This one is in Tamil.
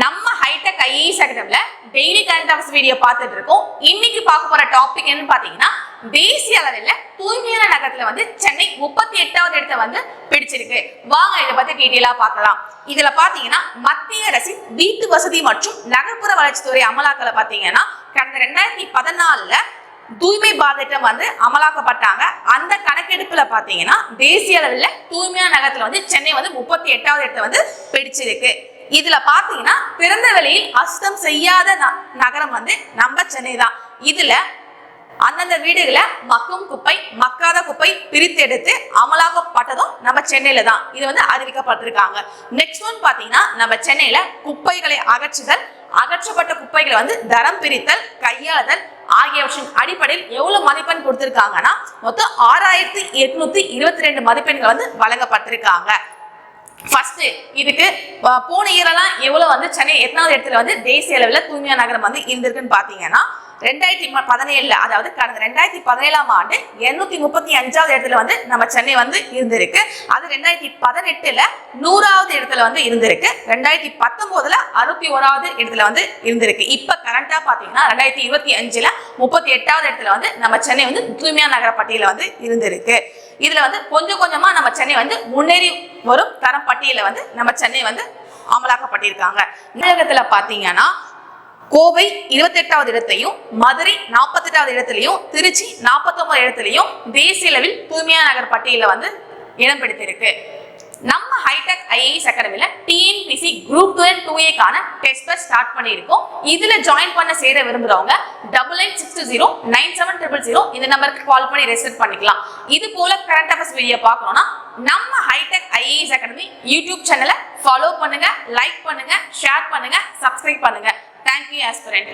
நம்ம ஹைடெக் ஐஏஎஸ் அகாடமில டெய்லி கரண்ட் அஃபேர்ஸ் வீடியோ பார்த்துட்டு இருக்கோம். இன்னைக்கு பார்க்க போற டாபிக் என்னன்னு பாத்தீங்கன்னா தேசிய அளவில் தூய்மையான நகரத்துல வந்து சென்னை முப்பத்தி எட்டாவது இடத்த வந்து பிடிச்சிருக்கு. வாங்க இதை பத்தி டீட்டெயிலா பார்க்கலாம். இதுல பாத்தீங்கன்னா மத்திய அரசின் வீட்டு வசதி மற்றும் நகர்ப்புற வளர்ச்சித்துறை அமலாக்கல பாத்தீங்கன்னா கடந்த ரெண்டாயிரத்தி பதினாலுல தூய்மை பாதிட்டம் வந்து அமலாக்கப்பட்டாங்க. அந்த கணக்கெடுப்புல பாத்தீங்கன்னா தேசிய அளவில் தூய்மையான நகரத்துல வந்து சென்னை வந்து முப்பத்தி எட்டாவது இடத்த வந்து பிடிச்சிருக்கு. இதுல பாத்தீங்கன்னா பிறந்த வெளியில் அசுத்தம் செய்யாத ந- நகரம் வந்து நம்ம சென்னை தான். இதுல அந்தந்த வீடுகளை மக்கும் குப்பை மக்காத குப்பை பிரித்து எடுத்து அமலாக்கப்பட்டதும் நம்ம சென்னையில தான். இது வந்து அறிவிக்கப்பட்டிருக்காங்க. நெக்ஸ்ட் ஒன் பாத்தீங்கன்னா நம்ம சென்னையில குப்பைகளை அகற்றுதல் அகற்றப்பட்ட குப்பைகளை வந்து தரம் பிரித்தல் கையாளுதல் ஆகியவற்றின் அடிப்படையில் எவ்வளவு மதிப்பெண் கொடுத்திருக்காங்கன்னா மொத்தம் ஆறாயிரத்தி எட்நூத்தி இருபத்தி ரெண்டு மதிப்பெண்கள் வந்து வழங்கப்பட்டிருக்காங்க. ஃபர்ஸ்ட் இதுக்கு போன இயரெல்லாம் எவ்வளோ வந்து சென்னை எத்தனாவது இடத்துல வந்து தேசிய அளவில் தூய்மையான நகரம் வந்து இருந்திருக்குன்னு பார்த்தீங்கன்னா ரெண்டாயிரத்தி பதினேழுல அதாவது கடந்த ரெண்டாயிரத்தி பதினேழாம் ஆண்டு இருநூத்தி முப்பத்தி அஞ்சாவது இடத்துல வந்து நம்ம சென்னை வந்து இருந்திருக்கு. அது ரெண்டாயிரத்தி பதினெட்டுல நூறாவது இடத்துல வந்து இருந்திருக்கு. ரெண்டாயிரத்தி பத்தொன்பதுல அறுபத்தி ஓராவது இடத்துல வந்து இருந்திருக்கு. இப்ப கரண்டா பாத்தீங்கன்னா ரெண்டாயிரத்தி இருபத்தி அஞ்சுல முப்பத்தி எட்டாவது இடத்துல வந்து நம்ம சென்னை வந்து தூய்மையான நகர பட்டியல வந்து இருந்திருக்கு. இதுல வந்து கொஞ்சம் கொஞ்சமா நம்ம சென்னை வந்து முன்னேறி வரும். தரம் பட்டியல வந்து நம்ம சென்னை வந்து அமலாக்கப்பட்டிருக்காங்க. தமிழகத்துல பாத்தீங்கன்னா கோவை இருபத்தெட்டாவது இடத்தையும் மதுரை நாற்பத்தெட்டாவது இடத்துலையும் திருச்சி நாற்பத்தொன்பது இடத்துலையும் தேசிய அளவில் தூய்மையான நகர் பட்டியலில் வந்து இடம் பிடித்திருக்கு. நம்ம ஹைடெக் ஐஏஎஸ் அகாடமியில் TNPSC group two and two ஏக்கான டெஸ்ட்டை ஸ்டார்ட் பண்ணியிருக்கோம். இதில் ஜாயின் பண்ண சேர விரும்புகிறவங்க double eight six two zero nine seven triple zero இந்த நம்பருக்கு கால் பண்ணி ரெஜிஸ்டர் பண்ணிக்கலாம். இது போல கரண்ட் அஃபேர்ஸ் வீடியோ பார்க்கணும்னா நம்ம ஹைடெக் ஐஏஎஸ் அகாடமி யூடியூப் சேனலை ஃபாலோ பண்ணுங்க லைக் பண்ணுங்க ஷேர் பண்ணுங்க சப்ஸ்கிரைப் பண்ணுங்க. Thank you aspirant